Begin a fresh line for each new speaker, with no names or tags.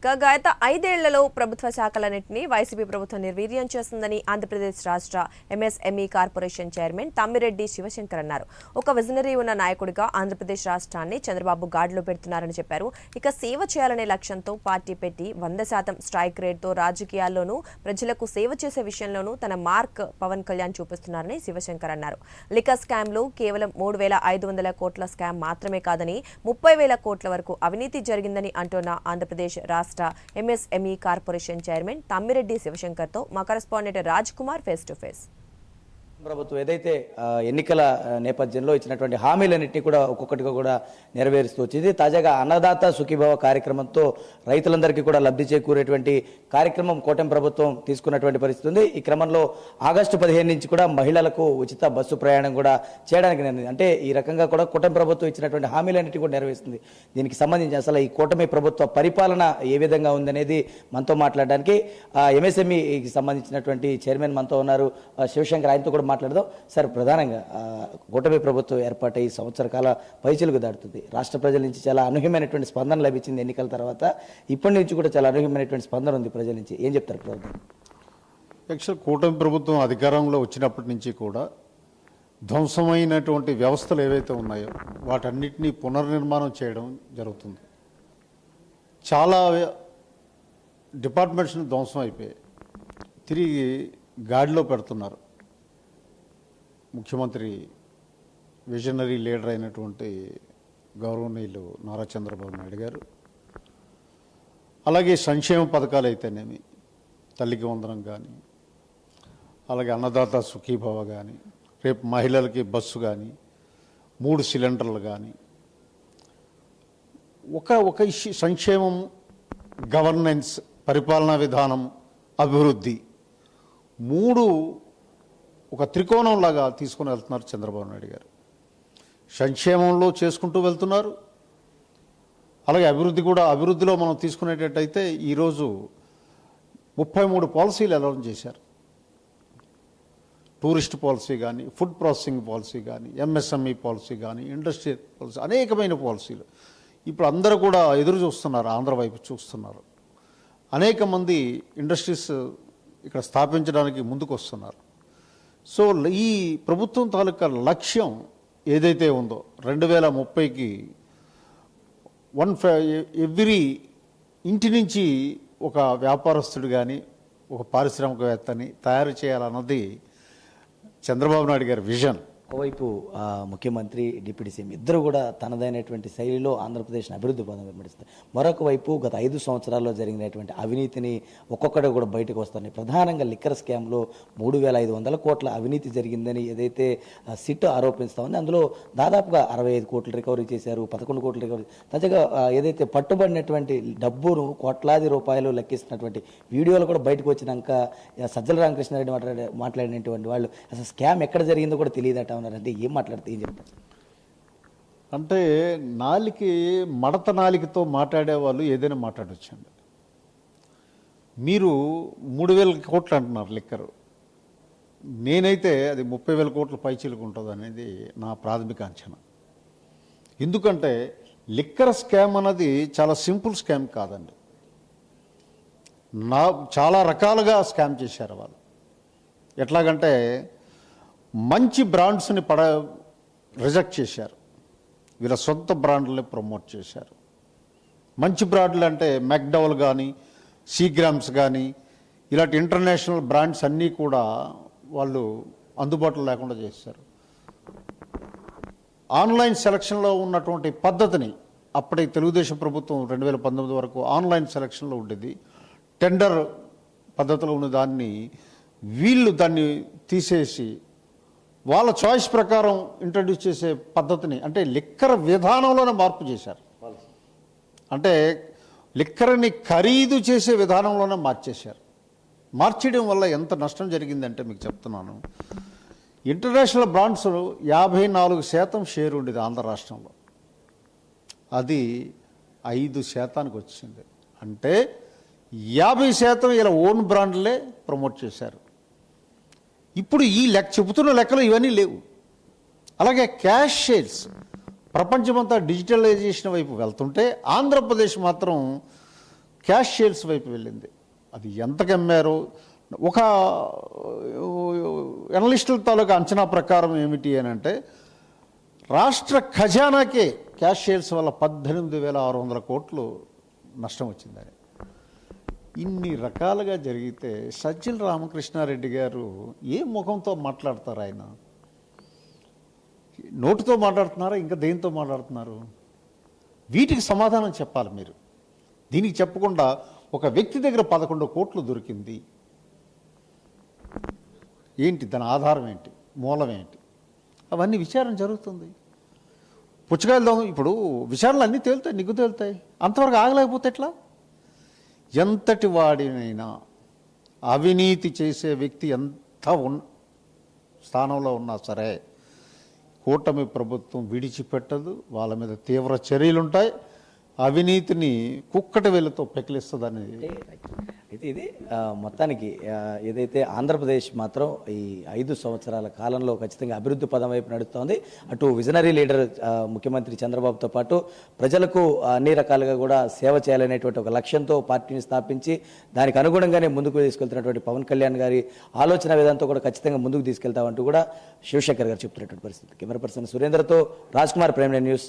ఇక గత ఐదేళ్ళలో ప్రభుత్వ శాఖలన్నింటినీ వైసీపీ ప్రభుత్వం నిర్వీర్యం చేస్తుందని ఆంధ్రప్రదేశ్ రాష్ట్ర MSME corporation chairman Tammireddy Sivasankar అన్నారు. ఒక విజనరీ ఉన్న నాయకుడిగా ఆంధ్రప్రదేశ్ రాష్ట్రాన్ని చంద్రబాబు గాడిలో పెడుతున్నారని చెప్పారు. ఇక సేవ చేయాలనే లక్ష్యంతో పార్టీ పెట్టి వంద శాతం స్ట్రైక్ రేట్తో రాజకీయాల్లోనూ ప్రజలకు సేవ చేసే విషయంలోనూ తన మార్క్ పవన్ కళ్యాణ్ చూపిస్తున్నారని శివశంకర్ అన్నారు. లిక స్కామ్లో కేవలం మూడు వేల ఐదు వందల కోట్ల స్కామ్ మాత్రమే కాదని ముప్పై వేల కోట్ల వరకు అవినీతి జరిగిందని అంటున్న ఆంధ్రప్రదేశ్ రాష్ట్ర రాష్ట్ర ఎంఎస్ఎంఈ కార్పొరేషన్ చైర్మన్ తమ్మిరెడ్డి శివశంకర్తో మా correspondent Raj Kumar face to face.
ప్రభుత్వం ఏదైతే ఎన్నికల నేపథ్యంలో ఇచ్చినటువంటి హామీలన్నింటినీ కూడా ఒక్కొక్కటిగా కూడా నెరవేరుస్తూ వచ్చింది. తాజాగా అన్నదాత సుఖీభవ కార్యక్రమంతో రైతులందరికీ కూడా లబ్ధి చేకూరేటువంటి కార్యక్రమం కూటమి ప్రభుత్వం తీసుకున్నటువంటి పరిస్థితి ఉంది. ఈ క్రమంలో ఆగస్టు పదిహేను నుంచి కూడా మహిళలకు ఉచిత బస్సు ప్రయాణం కూడా చేయడానికి నిర్ణయం. అంటే ఈ రకంగా కూడా కూటమి ప్రభుత్వం ఇచ్చినటువంటి హామీలన్నింటినీ కూడా నెరవేరుస్తుంది. దీనికి సంబంధించి అసలు ఈ కూటమి ప్రభుత్వ పరిపాలన ఏ విధంగా ఉందనేది మనతో మాట్లాడడానికి ఎంఎస్ఎంఈకి సంబంధించినటువంటి చైర్మన్ మనతో ఉన్నారు. శివశంకర్ ఆయనతో కూడా మాట్లాడదాం. సార్ ప్రధానంగా కూటమి ప్రభుత్వం ఏర్పాటై సంవత్సర కాల పైచిలకు దాటుతుంది. రాష్ట్ర ప్రజల నుంచి చాలా అనూహ్యమైనటువంటి స్పందన లభించింది ఎన్నికల తర్వాత. ఇప్పటి నుంచి కూడా చాలా అనూహ్యమైనటువంటి స్పందన ఉంది ప్రజల నుంచి. ఏం చెప్తారు ప్రభుత్వం
యాక్చువల్ కూటమి ప్రభుత్వం అధికారంలో వచ్చినప్పటి నుంచి కూడా ధ్వంసమైనటువంటి వ్యవస్థలు ఏవైతే ఉన్నాయో వాటన్నిటినీ పునర్నిర్మాణం చేయడం జరుగుతుంది. చాలా డిపార్ట్మెంట్స్ని ధ్వంసం అయిపోయాయి. తిరిగి గాడిలో పెడుతున్నారు. ముఖ్యమంత్రి విజనరీ లీడర్ అయినటువంటి గౌరవనీయులు నారా చంద్రబాబు నాయుడు గారు అలాగే సంక్షేమ పథకాలు అయితేనేమి తల్లికి వందనం కానీ అలాగే అన్నదాత సుఖీభవ కానీ రేపు మహిళలకి బస్సు కానీ మూడు సిలిండర్లు కానీ ఒక ఒక ఇష్యూ సంక్షేమం గవర్నెన్స్ పరిపాలనా విధానం అభివృద్ధి మూడు ఒక త్రికోణంలాగా తీసుకుని వెళ్తున్నారు చంద్రబాబు నాయుడు గారు. సంక్షేమంలో చేసుకుంటూ వెళ్తున్నారు. అలాగే అభివృద్ధి కూడా అభివృద్ధిలో మనం తీసుకునేటట్టయితే ఈరోజు ముప్పై మూడు పాలసీలు అనౌన్స్ చేశారు. టూరిస్ట్ పాలసీ కానీ ఫుడ్ ప్రాసెసింగ్ పాలసీ కానీ ఎంఎస్ఎంఈ పాలసీ కానీ ఇండస్ట్రియల్ పాలసీ అనేకమైన పాలసీలు. ఇప్పుడు అందరూ కూడా ఎదురు చూస్తున్నారు ఆంధ్ర వైపు చూస్తున్నారు. అనేక మంది ఇండస్ట్రీస్ ఇక్కడ స్థాపించడానికి ముందుకు వస్తున్నారు సో ఈ ప్రభుత్వం తాలూకా లక్ష్యం ఏదైతే ఉందో రెండు వేల ముప్పైకి వన్ ఎవ్రీ ఇంటి నుంచి ఒక వ్యాపారస్తుడు కానీ ఒక పారిశ్రామికవేత్తని తయారు చేయాలన్నది చంద్రబాబు నాయుడు గారి విజన్.
ఒకవైపు ముఖ్యమంత్రి డిప్యూటీ సీఎం ఇద్దరు కూడా తనదైనటువంటి శైలిలో ఆంధ్రప్రదేశ్ని అభివృద్ధి పదం వెంబడిస్తారు మరొక వైపు గత ఐదు సంవత్సరాల్లో జరిగినటువంటి అవినీతిని ఒక్కొక్కటి కూడా బయటకు వస్తున్నాయి ప్రధానంగా లిక్కర్ స్కామ్లో మూడు వేల ఐదు వందల కోట్ల అవినీతి జరిగిందని ఏదైతే సిట్ ఆరోపిస్తామని అందులో దాదాపుగా అరవై ఐదు కోట్లు రికవరీ చేశారు పదకొండు కోట్లు రికవరీ తాజాగా ఏదైతే పట్టుబడినటువంటి డబ్బును కోట్లాది రూపాయలు లెక్కిస్తున్నటువంటి వీడియోలు కూడా బయటకు వచ్చినాక సజ్జల రామకృష్ణారెడ్డి మాట్లాడే మాట్లాడినటువంటి వాళ్ళు అసలు స్కామ్ ఎక్కడ జరిగిందో కూడా తెలియదట. ఉన్నారంటే ఏం మాట్లాడితే ఏం చెప్తారు?
అంటే నాలికి మడత నాలికతో మాట్లాడే వాళ్ళు ఏదైనా మాట్లాడొచ్చండి. మీరు మూడు వేల కోట్లు అంటున్నారు లిక్కరు. నేనైతే అది ముప్పై వేల కోట్ల పైచీలకు ఉంటుంది అనేది నా ప్రాథమిక అంచనా. ఎందుకంటే లిక్కర్ స్కామ్ అన్నది చాలా సింపుల్ స్కామ్ కాదండి. నా చాలా రకాలుగా స్కామ్ చేశారు వాళ్ళు. ఎట్లాగంటే మంచి బ్రాండ్స్ని పడ రిజెక్ట్ చేశారు. వీళ్ళ సొంత బ్రాండ్లని ప్రమోట్ చేశారు. మంచి బ్రాండ్లు అంటే మెక్డవల్ కానీ సీగ్రామ్స్ కానీ ఇలాంటి ఇంటర్నేషనల్ బ్రాండ్స్ అన్నీ కూడా వాళ్ళు అందుబాటులో లేకుండా చేశారు. ఆన్లైన్ సెలక్షన్లో ఉన్నటువంటి పద్ధతిని అప్పటి తెలుగుదేశం ప్రభుత్వం రెండు వేల పంతొమ్మిది వరకు ఆన్లైన్ సెలక్షన్లో ఉండేది. టెండర్ పద్ధతిలో ఉన్న దాన్ని వీళ్ళు దాన్ని తీసేసి వాళ్ళ చాయిస్ ప్రకారం ఇంట్రడ్యూస్ చేసే పద్ధతిని అంటే లిక్కర్ విధానంలోనే మార్పు చేశారు. అంటే లిక్కర్ని ఖరీదు చేసే విధానంలోనే మార్చేశారు. మార్చడం వల్ల ఎంత నష్టం జరిగిందంటే మీకు చెప్తున్నాను. ఇంటర్నేషనల్ బ్రాండ్స్ యాభై నాలుగు శాతం షేర్ ఉండేది ఆంధ్ర రాష్ట్రంలో. అది ఐదు శాతానికి వచ్చింది. అంటే యాభై శాతం ఇలా ఓన్ బ్రాండ్లే ప్రమోట్ చేశారు. ఇప్పుడు ఈ లెక్క చెబుతున్న లెక్కలు ఇవన్నీ లేవు. అలాగే క్యాష్ షేర్స్ ప్రపంచమంతా డిజిటలైజేషన్ వైపు వెళ్తుంటే ఆంధ్రప్రదేశ్ మాత్రం క్యాష్ షేర్స్ వైపు వెళ్ళింది. అది ఎంతకు అమ్మారు? ఒక ఎనలిస్టుల తాలూకా అంచనా ప్రకారం ఏమిటి అని అంటే రాష్ట్ర ఖజానాకే క్యాష్ షేర్స్ వల్ల పద్దెనిమిది వేల ఆరు వందల కోట్లు నష్టం వచ్చిందని. ఇన్ని రకాలుగా జరిగితే సజ్జల రామకృష్ణారెడ్డి గారు ఏ ముఖంతో మాట్లాడతారు ఆయన? నోటితో మాట్లాడుతున్నారా? ఇంకా దేనితో మాట్లాడుతున్నారు? వీటికి సమాధానం చెప్పాలి మీరు. దీనికి చెప్పకుండా ఒక వ్యక్తి దగ్గర పదకొండు కోట్లు దొరికింది. ఏంటి? దాని ఆధారం ఏంటి? మూలం ఏంటి? అవన్నీ విచారణ జరుగుతుంది. పుచ్చకాయలు ఇప్పుడు విచారణలు అన్నీ తేలుతాయి నిగ్గు తేలుతాయి. అంతవరకు ఆగలేకపోతే ఎట్లా? ఎంతటి వాడినైనా అవినీతి చేసే వ్యక్తి ఎంత ఉన్ స్థానంలో ఉన్నా సరే కూటమి ప్రభుత్వం విడిచిపెట్టదు వాళ్ళ మీద తీవ్ర చర్యలుంటాయి. అవినీతిని కుక్కట వేలతో పెకిలిస్తుందని
అయితే ఇది మొత్తానికి ఏదైతే ఆంధ్రప్రదేశ్ మాత్రం ఈ ఐదు సంవత్సరాల కాలంలో ఖచ్చితంగా అభివృద్ధి పదం వైపు నడుస్తోంది. అటు విజనరీ లీడర్ ముఖ్యమంత్రి చంద్రబాబుతో పాటు ప్రజలకు అన్ని రకాలుగా కూడా సేవ చేయాలనేటువంటి ఒక లక్ష్యంతో పార్టీని స్థాపించి దానికి అనుగుణంగానే ముందుకు తీసుకెళ్తున్నటువంటి పవన్ కళ్యాణ్ గారి ఆలోచన విధానంతో కూడా ఖచ్చితంగా ముందుకు తీసుకెళ్తామంటూ కూడా శివశంకర్ గారు చెప్తున్నటువంటి పరిస్థితి. కెమెరా పర్సన్ సురేంద్రతో రాజ్ కుమార్ న్యూస్.